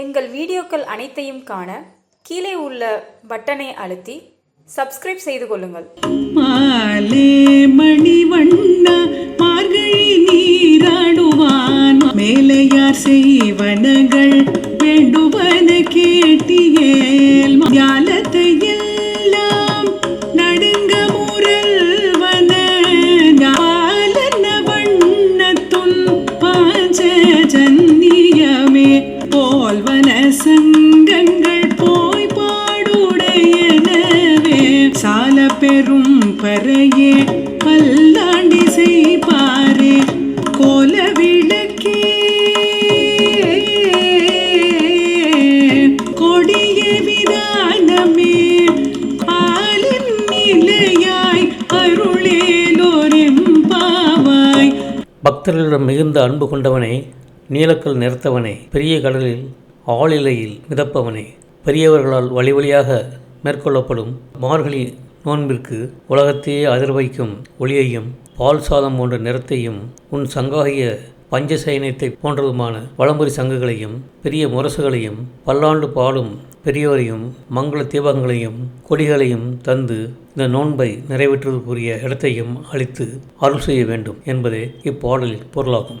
எங்கள் வீடியோக்கள் அனைத்தையும் காண கீழே உள்ள பட்டனை அழுத்தி சப்ஸ்கிரைப் செய்து கொள்ளுங்கள். மாலே மணிவண்ணா மார்கழி நீராடுவான். மேலையார் செய்வனங்கள் வேண்டுவன கேட்டியேல். சங்கங்கள் போய் பாடுடையனவே. சால பெரும் பறையே பல்லாண்டி செய்பாரே. கோல விளக்கே. கொடிய விதானமே. ஆலின் நிலையாய் அருளேலோரெம்பாவாய். பக்தர்களிடம் மிகுந்த அன்பு கொண்டவனே நீலக்கல் நிறுத்தவனே. பெரிய கடலில் ஆளிலையில் மிதப்பவனே. பெரியவர்களால் வழி வழியாக மேற்கொள்ளப்படும் மார்கழி நோன்பிற்கு உலகத்தையே அதிர்வைக்கும் ஒளியையும் பால் சாதம் போன்ற நிறத்தையும் உன் சங்காகிய பஞ்சசயனத்தை போன்றதுமான வளம்புரி சங்குகளையும் பெரிய முரசுகளையும் பல்லாண்டு பாடும் பெரியவரையும் மங்கள தீபங்களையும் கொடிகளையும் தந்து இந்த நோன்பை நிறைவேற்றுவதற்குரிய இடத்தையும் அளித்து அருள் செய்ய வேண்டும் என்பதே இப்பாடலின் பொருளாகும்.